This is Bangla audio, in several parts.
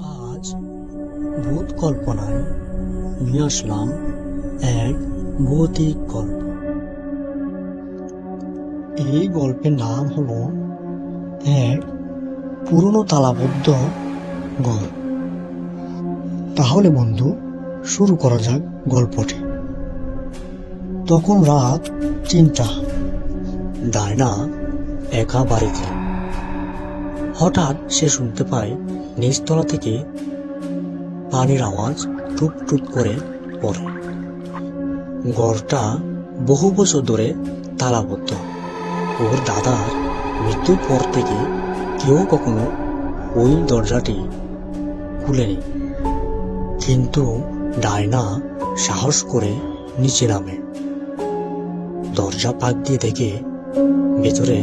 আজ ভূত কল্পনায় নিয়ে আসলাম এক ভৌতিক গল্প। এই গল্পের নাম হলো এক পুরনো তালাবদ্ধ ঘর তাহলে বন্ধু, শুরু করা যাক গল্পটি। তখন রাত তিনটা। ডায়না একা বাড়িতে। হঠাৎ সে শুনতে পায় নিচতলা থেকে পানির আওয়াজ টুপ টুপ করে পড়ে। ঘরটা বহু বছর ধরে তালাবদ্ধ। ওর দাদার মৃত্যুর পর থেকে কেউ কখনো ওই দরজাটি খুলেনি। কিন্তু ডায়না সাহস করে নিচে নামে। দরজা পাক দিয়ে দেখে ভেতরে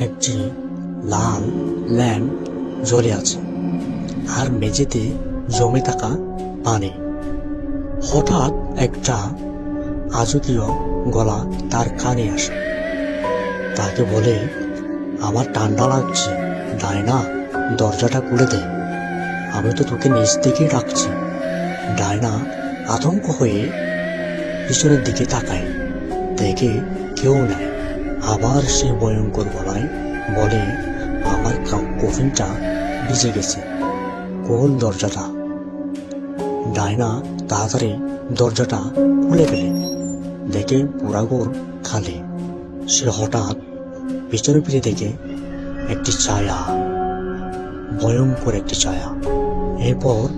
একটি লাল ল্যাম্প জ্বলে আছে। আর মেঝেতে জমে থাকা পানি। হঠাৎ একটা আজকীয় গলা তার কানে আসে। তাকে বলে, আমার ঠান্ডা লাগছে ডায়না দরজাটা খুলে দে। আমি তো তোকে নিচ থেকে ডাকছি ডায়না আতঙ্ক হয়ে পিছনের দিকে তাকায়। দেখে কেউ নাই। আবার সে ভয়ঙ্কর গলায় বলে আমার কফিনটা ভিজে গেছে। কোন দরজাটা? ডায়না তাড়াতাড়ি দরজাটা খুলে ফেলে। দেখে পুরাগোর খালি। সে হঠাৎ পিছনে ফিরে দেখে একটি ছায়া। ভয়ঙ্কর একটি ছায়া। এরপর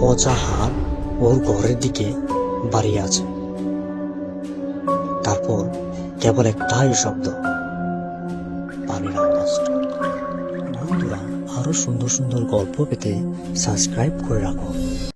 পচা হাত ওর ঘরের দিকে বাড়িয়ে আছে। তারপর কেবল একটাই শব্দ। বন্ধুরা আরও সুন্দর সুন্দর গল্প পেতে সাবস্ক্রাইব করে রাখো।